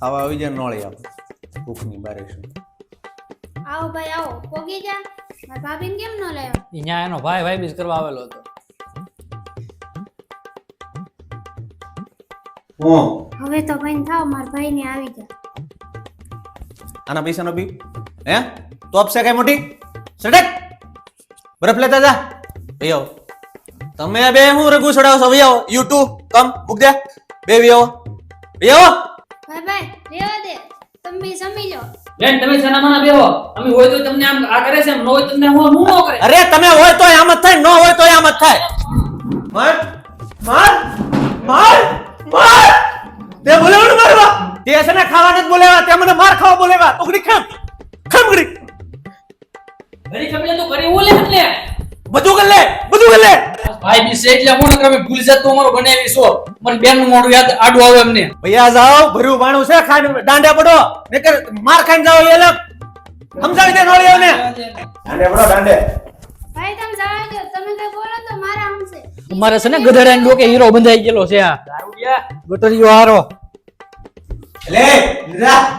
ખાવા આવી જાય નોળી આપણે ભૂખની બારે શું? આવો ભાઈ આવો. પોગી જા મારા ભાભીને કેમ ન લાવ્યો અહીંયા એનો ભાઈ ભાઈ બીજ કરવા આવેલો હતો. હું? હવે તો ભાઈ થાવ મારા ભાઈને આવી જા. આના પૈસાનો બી? હે? તો આપશે કઈ મોટી? સડક! બરફ લેતા જા. ભાઈ આવો. તમે બે હું રઘુ છોડાવો છો ભાઈ આવો. યુ ટુ કમ મૂક દે. બે ભાઈ આવો. ભાઈ આવો. ભાઈ ભાઈ રેવા દે. તમે બી સમી લો. બેન તમે સનામાના બેહો? અમે હોય તો તમને આમ આ કરે છે ન હોય તો તમને હું હું ન કરે? અરે તમે હોય તો આમ જ થાય ન હોય તો આમ જ થાય. માર માર માર માર! તે બોલાવણ મારવા તે છે ને ખાવાને જ બોલાવ્યા તે મને માર ખાવા બોલેવા તો ઘડી ખમ ખમ ઘડી ઘરી ખમલે તો ઘડી ઓલે એટલે. બધું કર લે બધું કર લે. ભાઈ બી છે એટલે હું નકર અમે ભૂલી જાત તો અમારો બનાવી છો. મને બેનનું મોઢું યાદ આડું આવે એમને. ભૈયા જાઓ ભર્યું બાણું છે ખાઈને દાંડે પડો. નકર માર ખાઈને જાઓ એ અલગ. સમજાવી દે નોળીઓને દાંડે પડો દાંડે ભાઈ તમે જવા દો. તમે કઈ બોલો તો મારા આમશે અમારે છે ને ગધેડા ડોકે હીરો બંધાઈ ગયેલો છે આ. ગટરિયો હારો. લે લીધા.